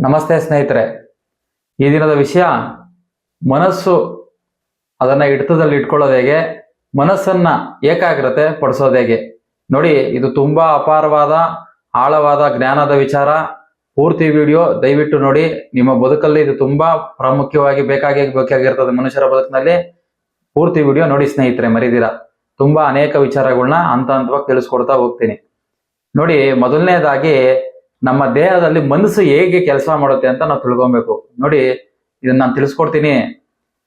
ನಮಸ್ತೆ ಸ್ನೇಹಿತರೆ. ಈ ದಿನದ ವಿಷಯ ಮನಸ್ಸು ಅದನ್ನು ಹಿಡಿತದಲ್ಲಿ ಇಟ್ಕೊಳ್ಳೋದು ಹೇಗೆ, ಮನಸ್ಸನ್ನು ಏಕಾಗ್ರತೆ ಪಡಿಸೋದು ಹೇಗೆ. ನೋಡಿ, ಇದು ತುಂಬಾ ಅಪಾರವಾದ, ಆಳವಾದ ಜ್ಞಾನದ ವಿಚಾರ. ಪೂರ್ತಿ ವಿಡಿಯೋ ದಯವಿಟ್ಟು ನೋಡಿ, ನಿಮ್ಮ ಬದುಕಲ್ಲಿ ಇದು ತುಂಬಾ ಪ್ರಾಮುಖ್ಯವಾಗಿ ಬೇಕಾಗಿ, ಬೇಕಾಗಿರ್ತದೆ ಮನುಷ್ಯರ ಬದುಕಿನಲ್ಲಿ. ಪೂರ್ತಿ ವಿಡಿಯೋ ನೋಡಿ ಸ್ನೇಹಿತರೆ, ಮರಿದಿರ. ತುಂಬಾ ಅನೇಕ ವಿಚಾರಗಳನ್ನ ಹಂತ ಹಂತವಾಗಿ ತಿಳಿಸ್ಕೊಡ್ತಾ ಹೋಗ್ತೀನಿ. ನೋಡಿ, ಮೊದಲನೇದಾಗಿ ನಮ್ಮ ದೇಹದಲ್ಲಿ ಮನಸ್ಸು ಹೇಗೆ ಕೆಲಸ ಮಾಡುತ್ತೆ ಅಂತ ನಾವು ತಿಳ್ಕೊಬೇಕು. ನೋಡಿ, ಇದನ್ನ ನಾನು ತಿಳಿಸ್ಕೊಡ್ತೀನಿ.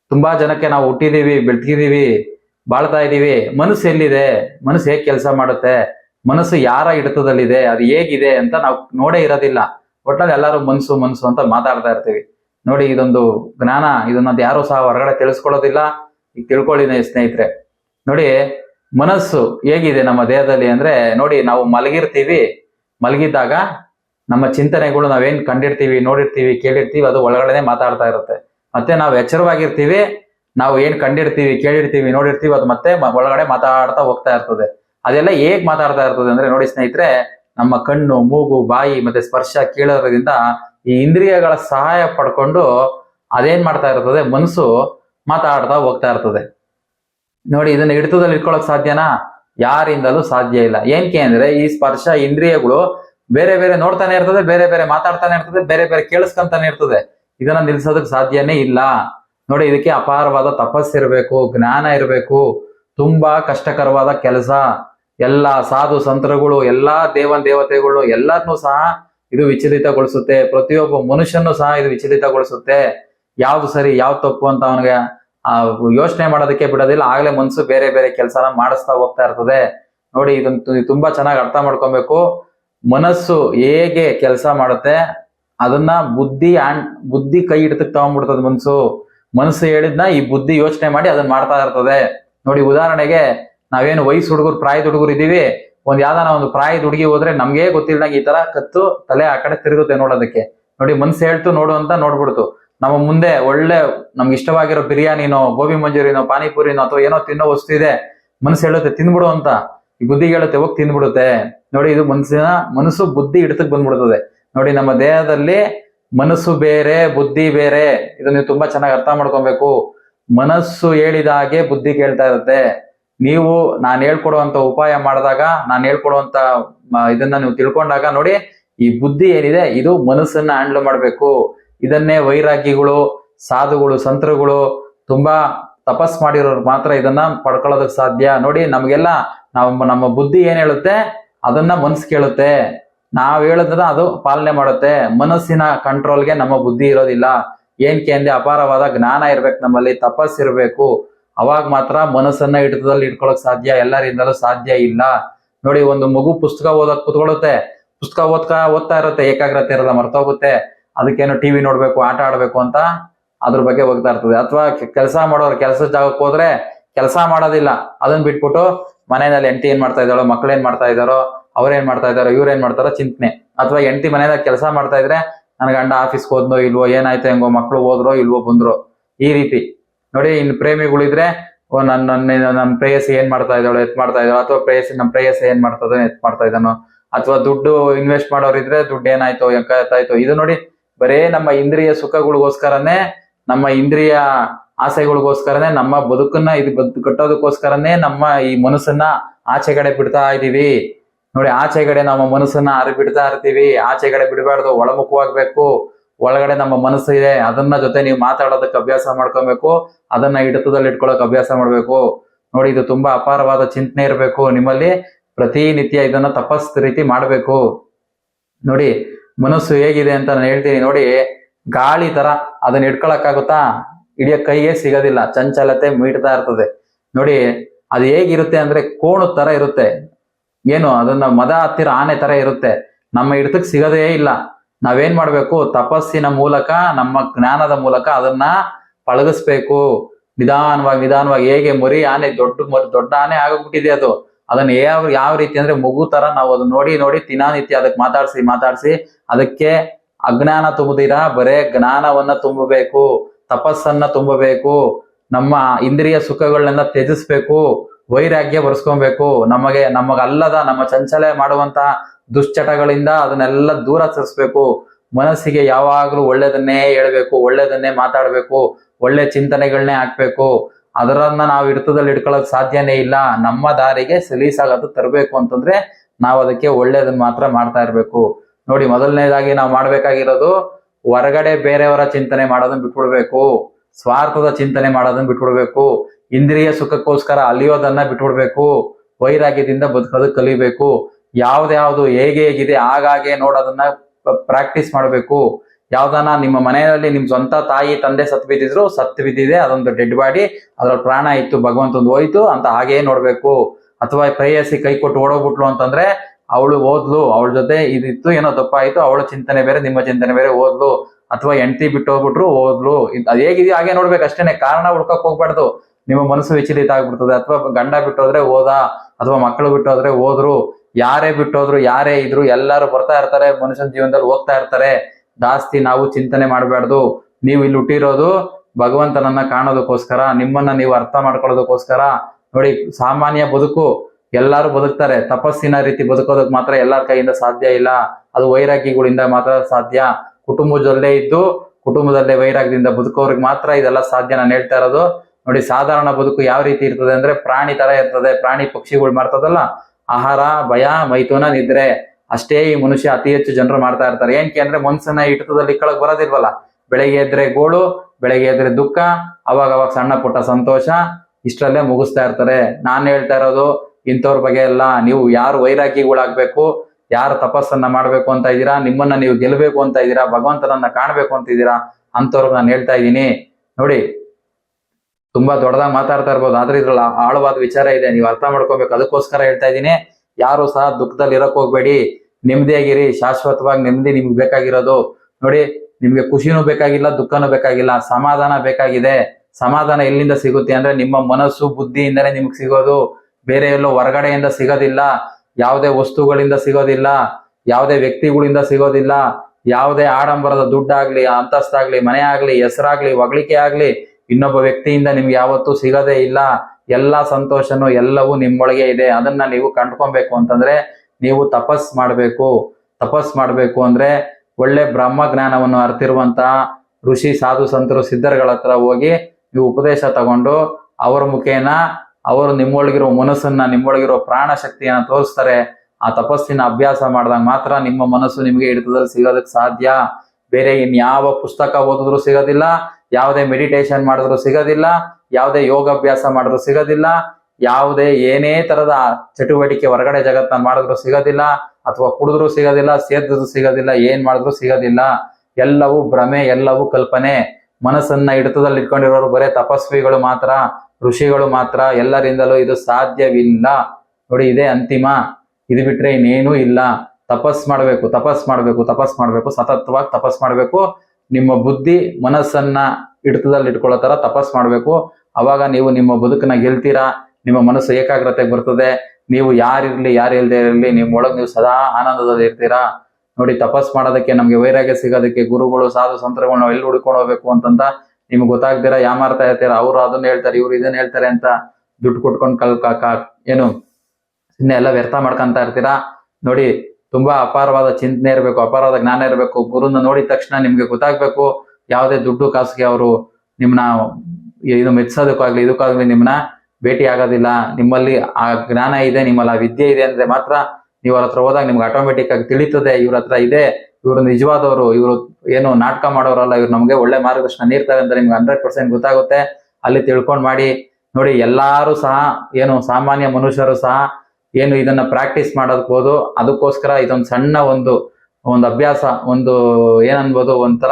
ತುಂಬಾ ಜನಕ್ಕೆ ನಾವು ಹುಟ್ಟಿದೀವಿ ಬೆಳ್ತಿದೀವಿ ಬಾಳ್ತಾ ಇದೀವಿ. ಮನಸ್ಸು ಎಲ್ಲಿದೆ? ಮನಸ್ಸು ಹೇಗೆ ಕೆಲಸ ಮಾಡುತ್ತೆ? ಮನಸ್ಸು ಯಾರ ಹಿಡಿತದಲ್ಲಿದೆ? ಅದು ಹೇಗಿದೆ ಅಂತ ನಾವು ನೋಡೇ ಇರೋದಿಲ್ಲ. ಒಟ್ಟಲ್ಲಿ ಎಲ್ಲರೂ ಮನಸ್ಸು ಮನಸ್ಸು ಅಂತ ಮಾತಾಡ್ತಾ ಇರ್ತೀವಿ. ನೋಡಿ, ಇದೊಂದು ಜ್ಞಾನ, ಇದನ್ನ ಯಾರು ಸಹ ಹೊರಗಡೆ ತಿಳಿಸ್ಕೊಳ್ಳೋದಿಲ್ಲ. ಈಗ ತಿಳ್ಕೊಳ್ಳಿ ಸ್ನೇಹಿತರೆ. ನೋಡಿ, ಮನಸ್ಸು ಹೇಗಿದೆ ನಮ್ಮ ದೇಹದಲ್ಲಿ ಅಂದ್ರೆ, ನೋಡಿ, ನಾವು ಮಲಗಿರ್ತೀವಿ. ಮಲಗಿದ್ದಾಗ ನಮ್ಮ ಚಿಂತನೆಗಳು ನಾವೇನ್ ಕಂಡಿರ್ತೀವಿ, ನೋಡಿರ್ತೀವಿ, ಕೇಳಿರ್ತೀವಿ, ಅದು ಒಳಗಡೆನೆ ಮಾತಾಡ್ತಾ ಇರುತ್ತೆ. ಮತ್ತೆ ನಾವು ಎಚ್ಚರವಾಗಿರ್ತೀವಿ, ನಾವು ಏನ್ ಕಂಡಿರ್ತೀವಿ, ಕೇಳಿರ್ತೀವಿ, ನೋಡಿರ್ತೀವಿ, ಅದು ಮತ್ತೆ ಒಳಗಡೆ ಮಾತಾಡ್ತಾ ಹೋಗ್ತಾ ಇರ್ತದೆ. ಅದೆಲ್ಲ ಹೇಗ್ ಮಾತಾಡ್ತಾ ಇರ್ತದೆ ಅಂದ್ರೆ ನೋಡಿ ಸ್ನೇಹಿತರೆ, ನಮ್ಮ ಕಣ್ಣು, ಮೂಗು, ಬಾಯಿ, ಮತ್ತೆ ಸ್ಪರ್ಶ ಕೇಳೋದ್ರಿಂದ ಈ ಇಂದ್ರಿಯಗಳ ಸಹಾಯ ಪಡ್ಕೊಂಡು ಅದೇನ್ ಮಾಡ್ತಾ ಇರ್ತದೆ, ಮನಸ್ಸು ಮಾತಾಡ್ತಾ ಹೋಗ್ತಾ ಇರ್ತದೆ. ನೋಡಿ ಇದನ್ನ ಹಿಡಿತದಲ್ಲಿ ಇಟ್ಕೊಳಕ್ ಸಾಧ್ಯನಾ? ಯಾರಿಂದಲೂ ಸಾಧ್ಯ ಇಲ್ಲ. ಏನ್ಕೆ ಅಂದ್ರೆ ಈ ಸ್ಪರ್ಶ ಇಂದ್ರಿಯಗಳು ಬೇರೆ ಬೇರೆ ನೋಡ್ತಾನೆ ಇರ್ತದೆ, ಬೇರೆ ಬೇರೆ ಮಾತಾಡ್ತಾನೆ ಇರ್ತದೆ, ಬೇರೆ ಬೇರೆ ಕೇಳಿಸ್ಕೊಂತಾನೆ ಇರ್ತದೆ. ಇದನ್ನ ನಿಲ್ಸೋದಕ್ ಸಾಧ್ಯನೇ ಇಲ್ಲ. ನೋಡಿ, ಇದಕ್ಕೆ ಅಪಾರವಾದ ಇರಬೇಕು, ಜ್ಞಾನ ಇರಬೇಕು, ತುಂಬಾ ಕಷ್ಟಕರವಾದ ಕೆಲಸ. ಎಲ್ಲಾ ಸಾಧು ಸಂತರುಗಳು, ಎಲ್ಲಾ ದೇವನ್ ದೇವತೆಗಳು ಎಲ್ಲರನ್ನೂ ಸಹ ಇದು ವಿಚಲಿತಗೊಳಿಸುತ್ತೆ. ಪ್ರತಿಯೊಬ್ಬ ಮನುಷ್ಯನು ಸಹ ಇದು ವಿಚಲಿತಗೊಳಿಸುತ್ತೆ. ಯಾವ್ದು ಸರಿ, ಯಾವ್ದು ತಪ್ಪು ಅಂತ ಅವನಿಗೆ, ಆ, ಯೋಚನೆ ಮಾಡೋದಕ್ಕೆ ಬಿಡೋದಿಲ್ಲ. ಆಗ್ಲೇ ಮನ್ಸು ಬೇರೆ ಬೇರೆ ಕೆಲಸನ ಮಾಡಿಸ್ತಾ ಹೋಗ್ತಾ ಇರ್ತದೆ. ನೋಡಿ ಇದನ್ನ ತುಂಬಾ ಚೆನ್ನಾಗಿ ಅರ್ಥ ಮಾಡ್ಕೊಬೇಕು. ಮನಸ್ಸು ಹೇಗೆ ಕೆಲಸ ಮಾಡುತ್ತೆ, ಅದನ್ನ ಬುದ್ಧಿ ಅಂಡ್ ಬುದ್ಧಿ ಕೈ ಹಿಡ್ತಕ್ ತಗೊಂಡ್ಬಿಡ್ತದೆ ಮನಸ್ಸು ಮನಸ್ಸು ಹೇಳಿದ್ನ ಈ ಬುದ್ಧಿ ಯೋಚನೆ ಮಾಡಿ ಅದನ್ನ ಮಾಡ್ತಾ ಇರ್ತದೆ. ನೋಡಿ, ಉದಾಹರಣೆಗೆ ನಾವೇನು ವಯಸ್ಸು ಹುಡುಗರು, ಪ್ರಾಯದ ಹುಡುಗರು ಇದೀವಿ. ಒಂದ್ ಯಾವ್ದಾನ ಒಂದು ಪ್ರಾಯದ ಹುಡುಗಿ ಹೋದ್ರೆ ನಮ್ಗೆ ಗೊತ್ತಿಲ್ದಂಗೆ ಈ ತರ ಕತ್ತು ತಲೆ ಆ ಕಡೆ ತಿರುಗುತ್ತೆ ನೋಡೋದಕ್ಕೆ. ನೋಡಿ, ಮನ್ಸು ಹೇಳ್ತು ನೋಡು ಅಂತ ನೋಡ್ಬಿಡ್ತು. ನಮ್ಮ ಮುಂದೆ ಒಳ್ಳೆ, ನಮ್ಗೆ ಇಷ್ಟವಾಗಿರೋ ಬಿರಿಯಾನಿನೋ, ಗೋಬಿ ಮಂಜೂರಿನೋ ಪಾನಿಪುರಿನೋ ಅಥವಾ ಏನೋ ತಿನ್ನೋ ವಸ್ತು ಇದೆ. ಮನ್ಸು ಹೇಳುತ್ತೆ, ತಿನ್ಬಿಡು ಅಂತ. ಬುದ್ಧಿ ಹೇಳುತ್ತೆ, ಹೋಗಿ ತಿಂದ್ಬಿಡುತ್ತೆ. ನೋಡಿ, ಇದು ಮನಸ್ಸಿನ, ಮನಸ್ಸು ಬುದ್ಧಿ ಹಿಡಿತಕ್ಕೆ ಬಂದ್ಬಿಡುತ್ತದೆ ನೋಡಿ, ನಮ್ಮ ದೇಹದಲ್ಲಿ ಮನಸ್ಸು ಬೇರೆ, ಬುದ್ಧಿ ಬೇರೆ. ಇದನ್ನ ನೀವು ತುಂಬಾ ಚೆನ್ನಾಗಿ ಅರ್ಥ ಮಾಡ್ಕೊಬೇಕು. ಮನಸ್ಸು ಹೇಳಿದ ಹಾಗೆ ಬುದ್ಧಿ ಕೇಳ್ತಾ ಇರುತ್ತೆ. ನೀವು, ನಾನು ಹೇಳ್ಕೊಡುವಂತ ಉಪಾಯ ಮಾಡಿದಾಗ, ನಾನು ಹೇಳ್ಕೊಡುವಂತ ಇದನ್ನ ನೀವು ತಿಳ್ಕೊಂಡಾಗ ನೋಡಿ, ಈ ಬುದ್ಧಿ ಏನಿದೆ, ಇದು ಮನಸ್ಸನ್ನ ಹ್ಯಾಂಡಲ್ ಮಾಡಬೇಕು. ಇದನ್ನೇ ವೈರಾಗ್ಯಗಳು, ಸಾಧುಗಳು, ಸಂತರುಗಳು, ತುಂಬಾ ತಪಸ್ ಮಾಡಿರೋರು ಮಾತ್ರ ಇದನ್ನ ಪಡ್ಕೊಳ್ಳೋದಕ್ಕೆ ಸಾಧ್ಯ. ನೋಡಿ, ನಮಗೆಲ್ಲ ನಾವು ನಮ್ಮ ಬುದ್ಧಿ ಏನ್ ಹೇಳುತ್ತೆ? ಅದನ್ನ ಮನ್ಸು ಕೇಳುತ್ತೆ. ನಾವ್ ಹೇಳೋದನ್ನ ಅದು ಪಾಲನೆ ಮಾಡುತ್ತೆ. ಮನಸ್ಸಿನ ಕಂಟ್ರೋಲ್ಗೆ ನಮ್ಮ ಬುದ್ಧಿ ಇರೋದಿಲ್ಲ. ಏನ್ಕೆ ಅಂದ್ರೆ ಅಪಾರವಾದ ಜ್ಞಾನ ಇರ್ಬೇಕು ನಮ್ಮಲ್ಲಿ, ತಪಸ್ ಇರಬೇಕು. ಅವಾಗ ಮಾತ್ರ ಮನಸ್ಸನ್ನ ಹಿಡಿತದಲ್ಲಿ ಇಟ್ಕೊಳಕ್ ಸಾಧ್ಯ. ಎಲ್ಲರಿಂದಲೂ ಸಾಧ್ಯ ಇಲ್ಲ. ನೋಡಿ, ಒಂದು ಮಗು ಪುಸ್ತಕ ಓದಕ್ ಕುತ್ಕೊಳ್ಳುತ್ತೆ. ಪುಸ್ತಕ ಓದ್ಕ, ಓದ್ತಾ ಇರುತ್ತೆ. ಏಕಾಗ್ರತೆ ಇರಲ್ಲ ಮರ್ತೋಗುತ್ತೆ ಅದಕ್ಕೇನು ಟಿವಿ ನೋಡ್ಬೇಕು, ಆಟ ಆಡ್ಬೇಕು ಅಂತ? ಅದ್ರ ಬಗ್ಗೆ ಹೋಗ್ತಾ ಇರ್ತದೆ. ಅಥವಾ ಕೆಲಸ ಮಾಡೋರು ಕೆಲಸ ಜಾಗಕ್ಕೆ ಹೋದ್ರೆ ಕೆಲಸ ಮಾಡೋದಿಲ್ಲ. ಅದನ್ನ ಬಿಟ್ಬಿಟ್ಟು ಮನೆಯಲ್ಲಿ ಎಂಟಿ ಏನ್ ಮಾಡ್ತಾ ಇದ್ದಾಳೋ, ಮಕ್ಳು ಏನ್ ಮಾಡ್ತಾ ಇದ್ದಾರೋ ಅವ್ರೇನ್ ಮಾಡ್ತಾ ಇದಾರೋ ಇವ್ರ ಏನ್ ಮಾಡ್ತಾರೋ ಚಿಂತನೆ. ಅಥವಾ ಎಂಟಿ ಮನೆಯಾಗ ಕೆಲಸ ಮಾಡ್ತಾ ಇದ್ರೆ ನನ್ ಗಂಡ ಆಫೀಸ್ಗೆ ಹೋದ್ನೋ ಇಲ್ವೋ, ಏನಾಯ್ತು ಹೆಂಗೋ, ಮಕ್ಳು ಹೋದ್ರೋ ಇಲ್ವೋ, ಬಂದ್ರು. ಈ ರೀತಿ. ನೋಡಿ, ಇನ್ ಪ್ರೇಮಿಗಳಿದ್ರೆ, ಓ ನನ್ನ ನನ್ನ ನನ್ನ ಪ್ರೇಯಸಿ ಏನ್ ಮಾಡ್ತಾ ಇದ್ದಾಳೋ, ಎತ್ ಮಾಡ್ತಾ ಇದ್ದಾಳೋ, ಅಥವಾ ಪ್ರೇಯಸಿ ನಮ್ಮ ಪ್ರೇಯಸಿ ಏನ್ ಮಾಡ್ತದೋ, ಎತ್ ಮಾಡ್ತಾ ಇದ್ದಾನೋ, ಅಥವಾ ದುಡ್ಡು ಇನ್ವೆಸ್ಟ್ ಮಾಡೋರಿದ್ರೆ ದುಡ್ಡು ಏನಾಯ್ತು ಎಂಕಾಯ್ತಾಯ್ತು ಇದು ನೋಡಿ ಬರೇ ನಮ್ಮ ಇಂದ್ರಿಯ ಸುಖಗಳಿಗೋಸ್ಕರನೇ ನಮ್ಮ ಇಂದ್ರಿಯ ಆಸೆಗಳಿಗೋಸ್ಕರನೇ, ನಮ್ಮ ಬದುಕನ್ನ ಇದು ಬದುಕು ಕಟ್ಟೋದಕ್ಕೋಸ್ಕರನೇ ನಮ್ಮ ಈ ಮನಸ್ಸನ್ನ ಆಚೆ ಕಡೆ ಬಿಡ್ತಾ ಇದ್ದೀವಿ. ನೋಡಿ, ಆಚೆ ಕಡೆ ನಮ್ಮ ಮನಸ್ಸನ್ನ ಅರಿ ಬಿಡ್ತಾ ಇರ್ತೀವಿ. ಆಚೆ ಕಡೆ ಬಿಡಬಾರ್ದು, ಒಳಮುಖವಾಗ್ಬೇಕು. ಒಳಗಡೆ ನಮ್ಮ ಮನಸ್ಸು ಇದೆ, ಅದನ್ನ ಜೊತೆ ನೀವು ಮಾತಾಡೋದಕ್ಕೆ ಅಭ್ಯಾಸ ಮಾಡ್ಕೊಬೇಕು. ಅದನ್ನ ಹಿಡಿತದಲ್ಲಿ ಇಟ್ಕೊಳ್ಳೋಕೆ ಅಭ್ಯಾಸ ಮಾಡ್ಬೇಕು. ನೋಡಿ, ಇದು ತುಂಬಾ ಅಪಾರವಾದ ಚಿಂತನೆ ಇರಬೇಕು. ನಿಮ್ಮಲ್ಲಿ ಪ್ರತಿನಿತ್ಯ ಇದನ್ನ ತಪಸ್ ರೀತಿ ಮಾಡ್ಬೇಕು. ನೋಡಿ, ಮನಸ್ಸು ಹೇಗಿದೆ ಅಂತ ನಾನು ಹೇಳ್ತೀನಿ. ನೋಡಿ ಗಾಳಿ ತರ ಅದನ್ನ ಇಟ್ಕೊಳಕ್ಕಾಗುತ್ತಾ? ಹಿಡಿಯ ಕೈಗೆ ಸಿಗೋದಿಲ್ಲ. ಚಂಚಲತೆ ಮೀಟ್ತಾ ಇರ್ತದೆ. ನೋಡಿ, ಅದು ಹೇಗಿರುತ್ತೆ ಅಂದ್ರೆ ಕೋಣು ತರ ಇರುತ್ತೆ. ಏನು, ಅದನ್ನ ಮದ ಹತ್ತಿರ ಆನೆ ತರ ಇರುತ್ತೆ. ನಮ್ಮ ಹಿಡ್ತಕ್ ಸಿಗೋದೇ ಇಲ್ಲ. ನಾವೇನ್ ಮಾಡ್ಬೇಕು? ತಪಸ್ಸಿನ ಮೂಲಕ, ನಮ್ಮ ಜ್ಞಾನದ ಮೂಲಕ ಅದನ್ನ ಪಳಗಿಸ್ಬೇಕು. ನಿಧಾನವಾಗಿ ನಿಧಾನವಾಗಿ. ಹೇಗೆ ಮರಿ ಆನೆ ದೊಡ್ಡ ಮರಿ, ದೊಡ್ಡ ಆನೆ ಆಗೋಗ್ಬಿಟ್ಟಿದೆ ಅದು. ಅದನ್ನ ಯಾವ ಯಾವ ರೀತಿ ಅಂದ್ರೆ ಮಗು ತರ ನಾವು ಅದನ್ನ ನೋಡಿ ನೋಡಿ, ದಿನನಿತ್ಯ ಅದಕ್ಕೆ ಮಾತಾಡ್ಸಿ ಮಾತಾಡ್ಸಿ ಅದಕ್ಕೆ ಅಜ್ಞಾನ ತುಂಬದಿರ ಬರೇ ಜ್ಞಾನವನ್ನ ತುಂಬಬೇಕು, ತಪಸ್ಸನ್ನ ತುಂಬಬೇಕು, ನಮ್ಮ ಇಂದ್ರಿಯ ಸುಖಗಳನ್ನ ತ್ಯಜಿಸ್ಬೇಕು, ವೈರಾಗ್ಯ ಬರ್ಸ್ಕೊಬೇಕು ನಮಗೆ, ನಮಗಲ್ಲದ, ನಮ್ಮ ಚಂಚಲೆ ಮಾಡುವಂತ ದುಶ್ಚಟಗಳಿಂದ ಅದನ್ನೆಲ್ಲ ದೂರ ಸರಿಸ್ಬೇಕು. ಮನಸ್ಸಿಗೆ ಯಾವಾಗ್ಲೂ ಒಳ್ಳೇದನ್ನೇ ಹೇಳ್ಬೇಕು ಒಳ್ಳೇದನ್ನೇ ಮಾತಾಡ್ಬೇಕು, ಒಳ್ಳೆ ಚಿಂತನೆಗಳನ್ನೇ ಹಾಕ್ಬೇಕು. ಅದರನ್ನ ನಾವು ಹಿಡಿತದಲ್ಲಿ ಇಟ್ಕೊಳ್ಳೋಕೆ ಸಾಧ್ಯನೇ ಇಲ್ಲ. ನಮ್ಮ ದಾರಿಗೆ ಸಲೀಸಾಗದು ತರಬೇಕು ಅಂತಂದ್ರೆ ನಾವು ಅದಕ್ಕೆ ಒಳ್ಳೇದನ್ನ ಮಾತ್ರ ಮಾಡ್ತಾ ಇರ್ಬೇಕು. ನೋಡಿ, ಮೊದಲನೇದಾಗಿ ನಾವು ಮಾಡ್ಬೇಕಾಗಿರೋದು ಹೊರಗಡೆ ಬೇರೆಯವರ ಚಿಂತನೆ ಮಾಡೋದನ್ನ ಬಿಟ್ಬಿಡ್ಬೇಕು. ಸ್ವಾರ್ಥದ ಚಿಂತನೆ ಮಾಡೋದನ್ನ ಬಿಟ್ಬಿಡ್ಬೇಕು. ಇಂದ್ರಿಯ ಸುಖಕ್ಕೋಸ್ಕರ ಅಲಿಯೋದನ್ನ ಬಿಟ್ಬಿಡ್ಬೇಕು. ವೈರಾಗ್ಯದಿಂದ ಬದುಕೋದಕ್ಕೆ ಕಲಿಬೇಕು. ಯಾವ್ದ್ಯಾವ್ದು ಹೇಗೆ ಹೇಗಿದೆ ಆಗಾಗೆ ನೋಡೋದನ್ನ ಪ್ರಾಕ್ಟೀಸ್ ಮಾಡಬೇಕು. ಯಾವ್ದನ್ನ ನಿಮ್ಮ ಮನೆಯಲ್ಲಿ ನಿಮ್ ಸ್ವಂತ ತಾಯಿ, ತಂದೆ ಸತ್ ಬಿದ್ದಿದ್ರು, ಸತ್ ಬಿದ್ದಿದೆ, ಅದೊಂದು ಡೆಡ್ ಬಾಡಿ ಅದ್ರಲ್ಲಿ ಪ್ರಾಣ ಇತ್ತು, ಭಗವಂತಂದು ಹೋಯ್ತು ಅಂತ ಹಾಗೆ ನೋಡ್ಬೇಕು. ಅಥವಾ ಪ್ರೇಯಸಿ ಕೈ ಕೊಟ್ಟು ಓಡೋಗ್ಬಿಟ್ಲು ಅಂತಂದ್ರೆ ಅವಳು ಓದ್ಲು, ಅವಳ ಜೊತೆ ಇದಿತ್ತು, ಏನೋ ತಪ್ಪಾಯ್ತು, ಅವಳ ಚಿಂತನೆ ಬೇರೆ, ನಿಮ್ಮ ಚಿಂತನೆ ಬೇರೆ, ಓದ್ಲು, ಅಥವಾ ಎಂಟಿ ಬಿಟ್ಟು ಹೋಗ್ಬಿಟ್ರು, ಓದ್ಲು. ಅದ್ ಹೇಗಿದೆಯೋ ಹಾಗೆ ನೋಡ್ಬೇಕು ಅಷ್ಟೇನೆ, ಕಾರಣ ಹುಡ್ಕಕ್ ಹೋಗ್ಬಾರ್ದು. ನಿಮ್ಮ ಮನಸ್ಸು ವಿಚಲಿತ ಆಗ್ಬಿಡ್ತದೆ, ಅಥವಾ ಗಂಡ ಬಿಟ್ಟೋದ್ರೆ ಓದ, ಅಥವಾ ಮಕ್ಕಳು ಬಿಟ್ಟೋದ್ರೆ ಓದ್ರು, ಯಾರೇ ಬಿಟ್ಟೋದ್ರು, ಯಾರೇ ಇದ್ರು, ಎಲ್ಲರೂ ಬರ್ತಾ ಇರ್ತಾರೆ, ಮನುಷ್ಯನ ಜೀವನದಲ್ಲಿ ಹೋಗ್ತಾ ಇರ್ತಾರೆ. ಜಾಸ್ತಿ ನಾವು ಚಿಂತನೆ ಮಾಡಬಾರ್ದು. ನೀವು ಇಲ್ಲಿ ಹುಟ್ಟಿರೋದು ಭಗವಂತನನ್ನ ಕಾಣೋದಕ್ಕೋಸ್ಕರ, ನಿಮ್ಮನ್ನ ನೀವು ಅರ್ಥ ಮಾಡ್ಕೊಳ್ಳೋದಕ್ಕೋಸ್ಕರ. ನೋಡಿ, ಸಾಮಾನ್ಯ ಬದುಕು ಎಲ್ಲರೂ ಬದುಕ್ತಾರೆ. ತಪಸ್ಸಿನ ರೀತಿ ಬದುಕೋದಕ್ ಮಾತ್ರ ಎಲ್ಲರ ಕೈಯಿಂದ ಸಾಧ್ಯ ಇಲ್ಲ. ಅದು ವೈರಾಗ್ಯಗಳಿಂದ ಮಾತ್ರ ಸಾಧ್ಯ. ಕುಟುಂಬದಲ್ಲೇ ಇದ್ದು ಕುಟುಂಬದಲ್ಲೇ ವೈರಾಗ್ಯದಿಂದ ಬದುಕೋರಿಗೆ ಮಾತ್ರ ಇದೆಲ್ಲ ಸಾಧ್ಯ ನಾನು ಹೇಳ್ತಾ ಇರೋದು. ನೋಡಿ, ಸಾಧಾರಣ ಬದುಕು ಯಾವ ರೀತಿ ಇರ್ತದೆ ಅಂದ್ರೆ ಪ್ರಾಣಿ ತರ ಇರ್ತದೆ. ಪ್ರಾಣಿ ಪಕ್ಷಿಗಳು ಮಾಡ್ತದಲ್ಲ? ಆಹಾರ, ಭಯ, ಮೈಥುನ, ನಿದ್ರೆ. ಅಷ್ಟೇ ಈ ಮನುಷ್ಯ ಅತಿ ಹೆಚ್ಚು ಜನರು ಮಾಡ್ತಾ ಇರ್ತಾರೆ. ಏನ್ಕೆ ಅಂದ್ರೆ ಮನ್ಸನ್ನ ಇಟ್ಟದಲ್ಲಿ ಇಕ್ಕಳಕ್ ಬರೋದಿಲ್ವಲ್ಲ? ಬೆಳಗ್ಗೆ ಎದ್ರೆ ಗೋಳು, ಬೆಳಗ್ಗೆ ಎದ್ರೆ ದುಃಖ ಅವಾಗ ಅವಾಗ ಸಣ್ಣ ಪುಟ್ಟ ಸಂತೋಷ, ಇಷ್ಟರಲ್ಲೇ ಮುಗಿಸ್ತಾ ಇರ್ತಾರೆ. ನಾನು ಹೇಳ್ತಾ ಇರೋದು ಇಂಥವ್ರ ಬಗ್ಗೆ ಎಲ್ಲ ನೀವು ಯಾರು ವೈರಾಗಿಗಳಾಗಬೇಕು ಯಾರು ತಪಸ್ಸನ್ನ ಮಾಡ್ಬೇಕು ಅಂತ ಇದ್ದೀರಾ, ನಿಮ್ಮನ್ನ ನೀವು ಗೆಲ್ಲಬೇಕು ಅಂತ ಇದ್ದೀರಾ, ಭಗವಂತನನ್ನ ಕಾಣ್ಬೇಕು ಅಂತ ಇದ್ದೀರಾ ಅಂತವ್ರಿಗೆ ನಾನು ಹೇಳ್ತಾ ಇದ್ದೀನಿ. ನೋಡಿ, ತುಂಬಾ ದೊಡ್ಡದಾಗಿ ಮಾತಾಡ್ತಾ ಇರ್ಬೋದು, ಆದ್ರೆ ಇದ್ರಲ್ಲಿ ಆಳವಾದ ವಿಚಾರ ಇದೆ, ನೀವು ಅರ್ಥ ಮಾಡ್ಕೋಬೇಕು, ಅದಕ್ಕೋಸ್ಕರ ಹೇಳ್ತಾ ಇದ್ದೀನಿ. ಯಾರು ಸಹ ದುಃಖದಲ್ಲಿ ಇರಕ್ ಹೋಗ್ಬೇಡಿ, ನೆಮ್ಮದಿಯಾಗಿರಿ, ಶಾಶ್ವತವಾಗಿ ನೆಮ್ಮದಿ ನಿಮ್ಗೆ ಬೇಕಾಗಿರೋದು. ನೋಡಿ, ನಿಮ್ಗೆ ಖುಷಿನೂ ಬೇಕಾಗಿಲ್ಲ, ದುಃಖನೂ ಬೇಕಾಗಿಲ್ಲ, ಸಮಾಧಾನ ಬೇಕಾಗಿದೆ. ಸಮಾಧಾನ ಎಲ್ಲಿಂದ ಸಿಗುತ್ತೆ ಅಂದ್ರೆ ನಿಮ್ಮ ಮನಸ್ಸು ಬುದ್ಧಿಯಿಂದನೇ ನಿಮ್ಗೆ ಸಿಗೋದು. ಬೇರೆ ಎಲ್ಲೋ ಹೊರಗಡೆಯಿಂದ ಸಿಗೋದಿಲ್ಲ, ಯಾವುದೇ ವಸ್ತುಗಳಿಂದ ಸಿಗೋದಿಲ್ಲ, ಯಾವುದೇ ವ್ಯಕ್ತಿಗಳಿಂದ ಸಿಗೋದಿಲ್ಲ, ಯಾವುದೇ ಆಡಂಬರದ ದುಡ್ಡಾಗ್ಲಿ, ಅಂತಸ್ತಾಗ್ಲಿ ಮನೆ ಆಗ್ಲಿ ಹೆಸರಾಗ್ಲಿ ಒಗಳಿಕೆ ಆಗ್ಲಿ, ಇನ್ನೊಬ್ಬ ವ್ಯಕ್ತಿಯಿಂದ ನಿಮ್ಗೆ ಯಾವತ್ತೂ ಸಿಗೋದೇ ಇಲ್ಲ. ಎಲ್ಲಾ ಸಂತೋಷನೂ ಎಲ್ಲವೂ ನಿಮ್ಮೊಳಗೆ ಇದೆ. ಅದನ್ನ ನೀವು ಕಂಡ್ಕೊಬೇಕು ಅಂತಂದ್ರೆ ನೀವು ತಪಸ್ ಮಾಡ್ಬೇಕು. ತಪಸ್ ಮಾಡ್ಬೇಕು ಅಂದ್ರೆ ಒಳ್ಳೆ ಬ್ರಹ್ಮ ಜ್ಞಾನವನ್ನು ಅರ್ತಿರುವಂತ ಋಷಿ, ಸಾಧು, ಸಂತರು, ಸಿದ್ಧರುಗಳ ಹತ್ರ ಹೋಗಿ ನೀವು ಉಪದೇಶ ತಗೊಂಡು ಅವರ ಮುಖೇನ ಅವರು ನಿಮ್ಮೊಳಗಿರೋ ಮನಸ್ಸನ್ನ, ನಿಮ್ಮೊಳಗಿರೋ ಪ್ರಾಣ ಶಕ್ತಿಯನ್ನ ತೋರಿಸ್ತಾರೆ. ಆ ತಪಸ್ಸಿನ ಅಭ್ಯಾಸ ಮಾಡಿದಾಗ ಮಾತ್ರ ನಿಮ್ಮ ಮನಸ್ಸು ನಿಮಗೆ ಹಿಡಿತದಲ್ಲಿ ಸಿಗೋದಕ್ಕೆ ಸಾಧ್ಯ. ಬೇರೆ ಇನ್ಯಾವ ಪುಸ್ತಕ ಓದಿದ್ರು ಸಿಗೋದಿಲ್ಲ, ಯಾವುದೇ ಮೆಡಿಟೇಷನ್ ಮಾಡಿದ್ರು ಸಿಗೋದಿಲ್ಲ, ಯಾವುದೇ ಯೋಗಾಭ್ಯಾಸ ಮಾಡಿದ್ರು ಸಿಗೋದಿಲ್ಲ, ಯಾವುದೇ ಏನೇ ತರದ ಚಟುವಟಿಕೆ ಹೊರಗಡೆ ಜಗತ್ತನ್ನ ಮಾಡಿದ್ರು ಸಿಗೋದಿಲ್ಲ, ಅಥವಾ ಕುಡಿದ್ರು ಸಿಗೋದಿಲ್ಲ ಸೇದ್ರು ಸಿಗೋದಿಲ್ಲ, ಏನ್ ಮಾಡಿದ್ರು ಸಿಗೋದಿಲ್ಲ. ಎಲ್ಲವೂ ಭ್ರಮೆ, ಎಲ್ಲವೂ ಕಲ್ಪನೆ. ಮನಸ್ಸನ್ನ ಹಿಡಿತದಲ್ಲಿ ಇಟ್ಕೊಂಡಿರೋರು ಬರೇ ತಪಸ್ವಿಗಳು ಮಾತ್ರ. ಋಷಿಗಳು ಮಾತ್ರ ಎಲ್ಲರಿಂದಲೂ ಇದು ಸಾಧ್ಯವಿಲ್ಲ. ನೋಡಿ, ಇದೇ ಅಂತಿಮ. ಇದು ಬಿಟ್ರೆ ಇನ್ನೇನೂ ಇಲ್ಲ. ತಪಸ್ ಮಾಡಬೇಕು ತಪಸ್ ಮಾಡಬೇಕು ತಪಸ್ ಮಾಡಬೇಕು, ಸತತವಾಗಿ ತಪಸ್ ಮಾಡಬೇಕು. ನಿಮ್ಮ ಬುದ್ಧಿ ಮನಸ್ಸನ್ನ ಹಿಡಿತದಲ್ಲಿ ಇಟ್ಕೊಳ್ಳೋ ತರ ತಪಸ್ ಮಾಡಬೇಕು. ಅವಾಗ ನೀವು ನಿಮ್ಮ ಬದುಕನ್ನ ಗೆಲ್ತೀರಾ? ನಿಮ್ಮ ಮನಸ್ಸು ಏಕಾಗ್ರತೆ ಬರ್ತದೆ. ನೀವು ಯಾರಿರ್ಲಿ, ಯಾರು ಇಲ್ದೇ ಇರಲಿ, ನಿಮ್ಮ ಒಳಗ್ ನೀವು ಸದಾ ಆನಂದದಲ್ಲಿ ಇರ್ತೀರಾ? ನೋಡಿ, ತಪಸ್ ಮಾಡೋದಕ್ಕೆ ನಮ್ಗೆ ವೈರಾಗ್ಯ ಸಿಗೋದಕ್ಕೆ ಗುರುಗಳು, ಸಾಧು ಸಂತರುಗಳು ನಾವು ಎಲ್ಲಿ ಹುಡ್ಕೊಂಡು ಹೋಗ್ಬೇಕು ಅಂತಂತ ನಿಮ್ಗೆ ಯಾ ಯಾಮಾರ್ತಾ ಇರ್ತೀರ? ಅವ್ರು ಅದನ್ನ ಹೇಳ್ತಾರೆ, ಇವ್ರು ಇದನ್ನ ಹೇಳ್ತಾರೆ ಅಂತ ದುಡ್ಡು ಕೊಟ್ಕೊಂಡು ಕಲ್ ಏನು ಸುಮ್ಮನೆ ಎಲ್ಲ ವ್ಯರ್ಥ ಮಾಡ್ಕೊಂತ ಇರ್ತೀರಾ? ನೋಡಿ, ತುಂಬಾ ಅಪಾರವಾದ ಚಿಂತನೆ ಇರಬೇಕು, ಅಪಾರವಾದ ಜ್ಞಾನ ಇರಬೇಕು. ಗುರುನ ನೋಡಿದ ತಕ್ಷಣ ನಿಮ್ಗೆ ಗೊತ್ತಾಗ್ಬೇಕು, ಯಾವುದೇ ದುಡ್ಡು ಕಾಸಿಗೆ ಅವರು ನಿಮ್ನ ಇದು ಮೆಚ್ಚೋದಕ್ಕಾಗ್ಲಿ ಇದಕ್ಕಾಗ್ಲಿ ನಿಮ್ನ ಭೇಟಿ ಆಗೋದಿಲ್ಲ. ನಿಮ್ಮಲ್ಲಿ ಆ ಜ್ಞಾನ ಇದೆ, ನಿಮ್ಮಲ್ಲಿ ಆ ವಿದ್ಯೆ ಇದೆ ಅಂದ್ರೆ ಮಾತ್ರ ನೀವು ಅವ್ರ ಹತ್ರ ಹೋದಾಗ ನಿಮ್ಗೆ ಆಟೋಮೆಟಿಕ್ ಆಗಿ ತಿಳಿತದೆ, ಇವ್ರ ಇದೆ. ಇವರು ನಿಜವಾದವರು, ಇವರು ಏನು ನಾಟಕ ಮಾಡೋರಲ್ಲ, ಇವ್ರು ನಮಗೆ ಒಳ್ಳೆ ಮಾರ್ಗದರ್ಶನ ನೀರ್ತಾರೆ ಅಂತ ನಿಮ್ಗೆ ಹಂಡ್ರೆಡ್ ಪರ್ಸೆಂಟ್ ಗೊತ್ತಾಗುತ್ತೆ. ಅಲ್ಲಿ ತಿಳ್ಕೊಂಡ್ ಮಾಡಿ, ನೋಡಿ ಎಲ್ಲಾರು ಸಹ ಏನು ಸಾಮಾನ್ಯ ಮನುಷ್ಯರು ಸಹ ಏನು ಇದನ್ನ ಪ್ರಾಕ್ಟೀಸ್ ಮಾಡೋದ್ಬೋದು ಅದಕ್ಕೋಸ್ಕರ ಇದೊಂದು ಸಣ್ಣ ಒಂದು ಒಂದು ಅಭ್ಯಾಸ, ಒಂದು ಏನನ್ಬೋದು ಒಂಥರ,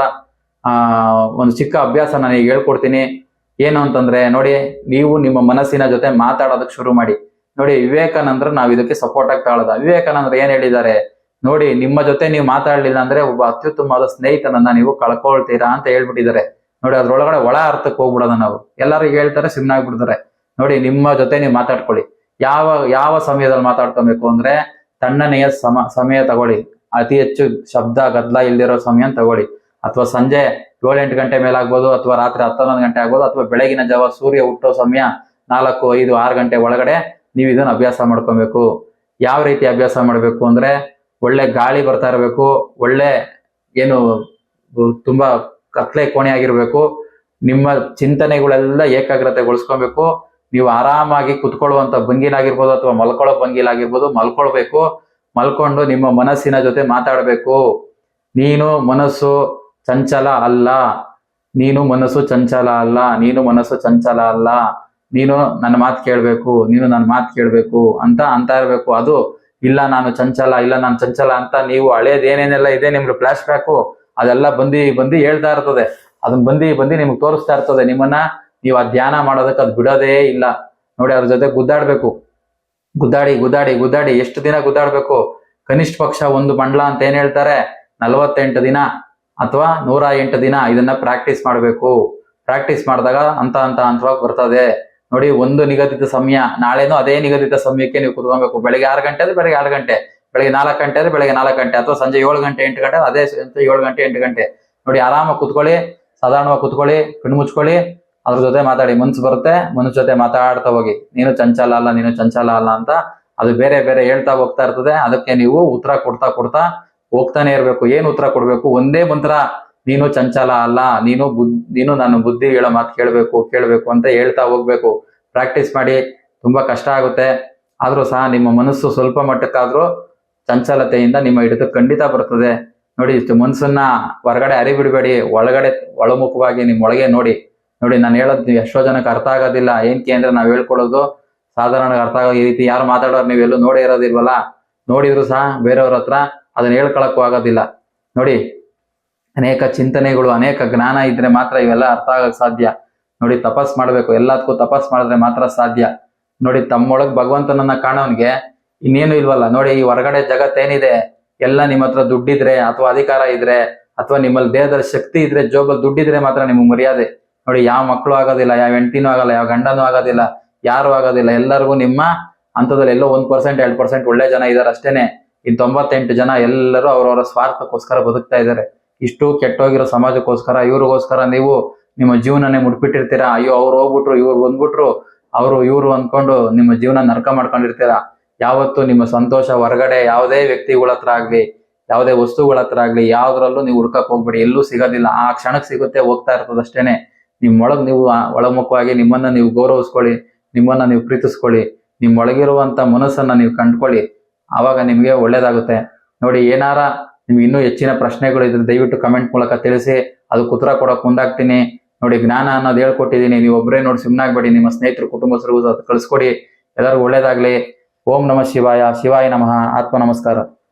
ಆ, ಒಂದು ಚಿಕ್ಕ ಅಭ್ಯಾಸ ನಾನು ಈಗ ಹೇಳ್ಕೊಡ್ತೀನಿ. ಏನು ಅಂತಂದ್ರೆ, ನೋಡಿ ನೀವು ನಿಮ್ಮ ಮನಸ್ಸಿನ ಜೊತೆ ಮಾತಾಡೋದಕ್ಕೆ ಶುರು ಮಾಡಿ. ನೋಡಿ ವಿವೇಕಾನಂದ್ರ ನಾವ್ ಇದಕ್ಕೆ ಸಪೋರ್ಟ್ ಆಗಿ ತಾಳದ ವಿವೇಕಾನಂದ್ರ ಏನ್ ಹೇಳಿದ್ದಾರೆ? ನೋಡಿ, ನಿಮ್ಮ ಜೊತೆ ನೀವು ಮಾತಾಡ್ಲಿಲ್ಲ ಅಂದ್ರೆ ಒಬ್ಬ ಅತ್ಯುತ್ತಮವಾದ ಸ್ನೇಹಿತನನ್ನ ನೀವು ಕಳ್ಕೊಳ್ತೀರಾ ಅಂತ ಹೇಳ್ಬಿಟ್ಟಿದ್ದಾರೆ. ನೋಡಿ, ಅದ್ರೊಳಗಡೆ ಒಳ ಅರ್ಥಕ್ಕೆ ಹೋಗ್ಬಿಡೋದ ನಾವು. ಎಲ್ಲರೂ ಹೇಳ್ತಾರೆ ಸುಮ್ಮನಾಗ್ಬಿಡ್ತಾರೆ ನೋಡಿ, ನಿಮ್ಮ ಜೊತೆ ನೀವು ಮಾತಾಡ್ಕೊಳ್ಳಿ. ಯಾವ ಯಾವ ಸಮಯದಲ್ಲಿ ಮಾತಾಡ್ಕೊಬೇಕು ಅಂದ್ರೆ ತಣ್ಣನೆಯ ಸಮ, ಸಮಯ ತಗೊಳ್ಳಿ. ಅತಿ ಹೆಚ್ಚು ಶಬ್ದ ಗದ್ದಲ ಇಲ್ದಿರೋ ಸಮಯ ತಗೊಳ್ಳಿ. ಅಥವಾ ಸಂಜೆ ಏಳೆಂಟು ಗಂಟೆ ಮೇಲೆ ಆಗ್ಬೋದು ಅಥವಾ ರಾತ್ರಿ ಹತ್ತೊಂದೊಂದು ಗಂಟೆ ಆಗ್ಬೋದು, ಅಥವಾ ಬೆಳಗಿನ ಜಾವ ಸೂರ್ಯ ಹುಟ್ಟೋ ಸಮಯ ನಾಲ್ಕು, ಐದು, ಆರು ಗಂಟೆ ಒಳಗಡೆ ನೀವು ಇದನ್ನ ಅಭ್ಯಾಸ ಮಾಡ್ಕೊಬೇಕು. ಯಾವ ರೀತಿ ಅಭ್ಯಾಸ ಮಾಡಬೇಕು ಅಂದ್ರೆ ಒಳ್ಳೆ ಗಾಳಿ ಬರ್ತಾ ಇರಬೇಕು, ಒಳ್ಳೆ ಏನು, ತುಂಬಾ ಕತ್ಲೆ ಕೋಣೆ ಆಗಿರ್ಬೇಕು, ನಿಮ್ಮ ಚಿಂತನೆಗಳೆಲ್ಲ ಏಕಾಗ್ರತೆಗೊಳಿಸ್ಕೊಬೇಕು, ನೀವು ಆರಾಮಾಗಿ ಕುತ್ಕೊಳ್ಳುವಂತ ಬಂಗಿಲಾಗಿರ್ಬೋದು ಅಥವಾ ಮಲ್ಕೊಳ್ಳೋ ಬಂಗಿಲಾಗಿರ್ಬೋದು ಮಲ್ಕೊಳ್ಬೇಕು, ಮಲ್ಕೊಂಡು ನಿಮ್ಮ ಮನಸ್ಸಿನ ಜೊತೆ ಮಾತಾಡಬೇಕು. ನೀನು ಮನಸ್ಸು ಚಂಚಲ ಅಲ್ಲ, ನೀನು ಮನಸ್ಸು ಚಂಚಲ ಅಲ್ಲ, ನೀನು ಮನಸ್ಸು ಚಂಚಲ ಅಲ್ಲ, ನೀನು ನನ್ನ ಮಾತು ಕೇಳಬೇಕು, ನೀನು ನನ್ನ ಮಾತು ಕೇಳಬೇಕು ಅಂತ ಅಂತ ಇರಬೇಕು. ಅದು ಇಲ್ಲ ನಾನು ಚಂಚಲ, ಇಲ್ಲ ನಾನು ಚಂಚಲ ಅಂತ ನೀವು ಹಳೇದ್ ಏನೇನೆಲ್ಲ ಇದೆ ನಿಮ್ಗೆ ಫ್ಲಾಶ್ ಬ್ಯಾಕು ಅದೆಲ್ಲ ಬಂದು ಬಂದು ಹೇಳ್ತಾ ಇರ್ತದೆ. ಅದನ್ನ ಬಂದು ಬಂದು ನಿಮ್ಗೆ ತೋರಿಸ್ತಾ ಇರ್ತದೆ. ನಿಮ್ಮನ್ನ ನೀವು ಆ ಧ್ಯಾನ ಮಾಡೋದಕ್ಕೆ ಅದು ಬಿಡೋದೇ ಇಲ್ಲ. ನೋಡಿ ಅದ್ರ ಜೊತೆ ಗುದ್ದಾಡ್ಬೇಕು. ಗುದ್ದಾಡಿ ಗುದ್ದಾಡಿ ಗುದ್ದಾಡಿ. ಎಷ್ಟು ದಿನ ಗುದ್ದಾಡ್ಬೇಕು? ಕನಿಷ್ಠ ಪಕ್ಷ ಒಂದು ಮಂಡಲ ಅಂತ ಏನ್ ಹೇಳ್ತಾರೆ? ನಲವತ್ತೆಂಟು ದಿನ ಅಥವಾ ನೂರ ಎಂಟು ದಿನ ಇದನ್ನ ಪ್ರಾಕ್ಟೀಸ್ ಮಾಡಬೇಕು. ಪ್ರಾಕ್ಟೀಸ್ ಮಾಡಿದಾಗ ಅಂತ ಅಂತ ಹಂತವಾಗಿ ಬರ್ತದೆ. ನೋಡಿ, ಒಂದು ನಿಗದಿತ ಸಮಯ, ನಾಳೆನೂ ಅದೇ ನಿಗದಿತ ಸಮಯಕ್ಕೆ ನೀವು ಕುತ್ಕೊಬೇಕು. ಬೆಳಗ್ಗೆ ಆರು ಗಂಟೆ ಅಂದ್ರೆ ಬೆಳಗ್ಗೆ ಆರು ಗಂಟೆ. ಬೆಳಿಗ್ಗೆ ನಾಲ್ಕು ಗಂಟೆ ಅಂದ್ರೆ ಬೆಳಗ್ಗೆ ನಾಲ್ಕು ಗಂಟೆ. ಅಥವಾ ಸಂಜೆ ಏಳು ಗಂಟೆ, ಎಂಟು ಗಂಟೆ, ಅದೇ ಏಳು ಗಂಟೆ, ಎಂಟು ಗಂಟೆ. ನೋಡಿ, ಆರಾಮಾಗಿ ಕುತ್ಕೊಳ್ಳಿ, ಸಾಧಾರಣವಾಗಿ ಕುತ್ಕೊಳ್ಳಿ, ಕಣ್ಣು ಮುಚ್ಕೊಳ್ಳಿ, ಅದ್ರ ಜೊತೆ ಮಾತಾಡಿ. ಮನ್ಸು ಬರುತ್ತೆ ಮನ್ಸ್ ಜೊತೆ ಮಾತಾಡ್ತಾ ಹೋಗಿ. ನೀನು ಚಂಚಲ ಅಲ್ಲ, ನೀನು ಚಂಚಲ ಅಲ್ಲ ಅಂತ ಅದು ಬೇರೆ ಬೇರೆ ಹೇಳ್ತಾ ಹೋಗ್ತಾ ಇರ್ತದೆ. ಅದಕ್ಕೆ ನೀವು ಉತ್ತರ ಕೊಡ್ತಾ ಕೊಡ್ತಾ ಹೋಗ್ತಾನೆ ಇರ್ಬೇಕು. ಏನ್ ಉತ್ತರ ಕೊಡ್ಬೇಕು? ಒಂದೇ ಮಂತ್ರ. ನೀನು ಚಂಚಲ ಅಲ್ಲ, ನೀನು ಬುದ್, ನೀನು ನಾನು ಬುದ್ಧಿ ಹೇಳೋ ಮಾತು ಕೇಳಬೇಕು ಕೇಳಬೇಕು ಅಂತ ಹೇಳ್ತಾ ಹೋಗ್ಬೇಕು. ಪ್ರಾಕ್ಟೀಸ್ ಮಾಡಿ, ತುಂಬಾ ಕಷ್ಟ ಆಗುತ್ತೆ. ಆದ್ರೂ ಸಹ ನಿಮ್ಮ ಮನಸ್ಸು ಸ್ವಲ್ಪ ಮಟ್ಟಕ್ಕಾದ್ರೂ ಚಂಚಲತೆಯಿಂದ ನಿಮ್ಮ ಹಿಡಿದು ಖಂಡಿತ ಬರ್ತದೆ. ನೋಡಿ, ಇಷ್ಟು ಮನಸ್ಸನ್ನ ಹೊರಗಡೆ ಅರಿಬಿಡಬೇಡಿ, ಒಳಗಡೆ ಒಳಮುಖವಾಗಿ ನಿಮ್ಮ ಒಳಗೆ ನೋಡಿ. ನೋಡಿ, ನಾನು ಹೇಳೋದು ಎಷ್ಟೋ ಜನಕ್ಕೆ ಅರ್ಥ ಆಗೋದಿಲ್ಲ. ಏನಕ್ಕೆ ಅಂದ್ರೆ ನಾವು ಹೇಳ್ಕೊಳ್ಳೋದು ಸಾಧಾರಣ ಅರ್ಥ ಆಗೋ ಈ ರೀತಿ ಯಾರು ಮಾತಾಡೋರು ನೀವು ಎಲ್ಲೂ ನೋಡೇ ಇರೋದಿಲ್ವಲ್ಲ? ನೋಡಿದ್ರು ಸಹ ಬೇರೆಯವ್ರ ಹತ್ರ ಅದನ್ನ ಹೇಳ್ಕೊಳಕ್ಕೂ ಆಗೋದಿಲ್ಲ. ನೋಡಿ ಅನೇಕ ಚಿಂತನೆಗಳು, ಅನೇಕ ಜ್ಞಾನ ಇದ್ರೆ ಮಾತ್ರ ಇವೆಲ್ಲ ಅರ್ಥ ಆಗಕ್ ಸಾಧ್ಯ. ನೋಡಿ ತಪಸ್ ಮಾಡ್ಬೇಕು ಎಲ್ಲದಕ್ಕೂ ತಪಸ್ ಮಾಡಿದ್ರೆ ಮಾತ್ರ ಸಾಧ್ಯ. ನೋಡಿ ತಮ್ಮೊಳಗ್ ಭಗವಂತನನ್ನ ಕಾಣೋನ್ಗೆ ಇನ್ನೇನು ಇಲ್ವಲ್ಲ. ನೋಡಿ ಈ ಹೊರಗಡೆ ಜಗತ್ತೇನಿದೆ ಎಲ್ಲ ನಿಮ್ಮ ಹತ್ರ ದುಡ್ಡಿದ್ರೆ ಅಥವಾ ಅಧಿಕಾರ ಇದ್ರೆ ಅಥವಾ ನಿಮ್ಮಲ್ಲಿ ದೇಹದಲ್ಲಿ ಶಕ್ತಿ ಇದ್ರೆ ಜೋಬಲ್ಲಿ ದುಡ್ಡಿದ್ರೆ ಮಾತ್ರ ನಿಮ್ಗೆ ಮರ್ಯಾದೆ. ನೋಡಿ ಯಾವ ಮಕ್ಕಳು ಆಗೋದಿಲ್ಲ, ಯಾವ ಹೆಂಡತಿನೂ ಆಗಲ್ಲ, ಯಾವ ಗಂಡನೂ ಆಗೋದಿಲ್ಲ, ಯಾರು ಆಗೋದಿಲ್ಲ. ಎಲ್ಲರಿಗೂ ನಿಮ್ಮ ಹಂತದಲ್ಲಿ ಎಲ್ಲೋ ಒಂದ್ ಪರ್ಸೆಂಟ್ ಎರಡ್ ಪರ್ಸೆಂಟ್ ಒಳ್ಳೆ ಜನ ಇದಾರೆ ಅಷ್ಟೇನೆ. ಇನ್ ತೊಂಬತ್ತೆಂಟು ಜನ ಎಲ್ಲರೂ ಅವರವರ ಸ್ವಾರ್ಥಕ್ಕೋಸ್ಕರ ಬದುಕ್ತಾ ಇದ್ದಾರೆ. ಇಷ್ಟು ಕೆಟ್ಟೋಗಿರೋ ಸಮಾಜಕ್ಕೋಸ್ಕರ, ಇವ್ರಿಗೋಸ್ಕರ ನೀವು ನಿಮ್ಮ ಜೀವನನೇ ಮುಟ್ಬಿಟ್ಟಿರ್ತೀರಾ ಅಯ್ಯೋ, ಅವ್ರು ಹೋಗ್ಬಿಟ್ರು, ಇವ್ರು ಬಂದ್ಬಿಟ್ರು, ಅವರು, ಇವ್ರು ಅನ್ಕೊಂಡು ನಿಮ್ಮ ಜೀವನ ನರಕ ಮಾಡ್ಕೊಂಡಿರ್ತೀರಾ? ಯಾವತ್ತು ನಿಮ್ಮ ಸಂತೋಷ ಹೊರಗಡೆ ಯಾವುದೇ ವ್ಯಕ್ತಿಗಳ ಹತ್ರ ಆಗ್ಲಿ, ಯಾವುದೇ ವಸ್ತುಗಳ ಹತ್ರ ಆಗ್ಲಿ, ಯಾವ್ದ್ರಲ್ಲೂ ನೀವು ಹುಡ್ಕಕ್ ಹೋಗ್ಬೇಡಿ. ಎಲ್ಲೂ ಸಿಗೋದಿಲ್ಲ. ಆ ಕ್ಷಣಕ್ಕೆ ಸಿಗುತ್ತೆ, ಹೋಗ್ತಾ ಇರ್ತದಷ್ಟೇನೆ ನಿಮ್ಮೊಳಗ್ ನೀವು ಒಳಮುಖವಾಗಿ ನಿಮ್ಮನ್ನ ನೀವು ಗೌರವಿಸ್ಕೊಳ್ಳಿ, ನಿಮ್ಮನ್ನ ನೀವು ಪ್ರೀತಿಸ್ಕೊಳ್ಳಿ ನಿಮ್ಮೊಳಗಿರುವಂತ ಮನಸ್ಸನ್ನ ನೀವು ಕಂಡ್ಕೊಳ್ಳಿ. ಆವಾಗ ನಿಮ್ಗೆ ಒಳ್ಳೇದಾಗುತ್ತೆ. ನೋಡಿ, ಏನಾರ ನಿಮ್ಗೆ ಇನ್ನೂ ಹೆಚ್ಚಿನ ಪ್ರಶ್ನೆಗಳು ಇದ್ರೆ ದಯವಿಟ್ಟು ಕಮೆಂಟ್ ಮೂಲಕ ತಿಳಿಸಿ. ಅದು ಉತ್ತರ ಕೊಡೋಕೆ ಮುಂದಾಗ್ತೀನಿ. ನೋಡಿ, ಜ್ಞಾನ ಅನ್ನೋದು ಹೇಳ್ಕೊಟ್ಟಿದ್ದೀನಿ. ನೀವು ಒಬ್ಬರೇ ನೋಡಿ ಸುಮ್ಮನಾಗ್ಬೇಡಿ ನಿಮ್ಮ ಸ್ನೇಹಿತರು ಕುಟುಂಬಸ್ಥರಿಗೂ ಅದು ಕಳಿಸ್ಕೊಡಿ. ಎಲ್ಲರಿಗೂ ಒಳ್ಳೇದಾಗಲಿ. ಓಂ ನಮಃ ಶಿವಾಯ. ಶಿವಾಯ ನಮಃ. ಆತ್ಮ ನಮಸ್ಕಾರ.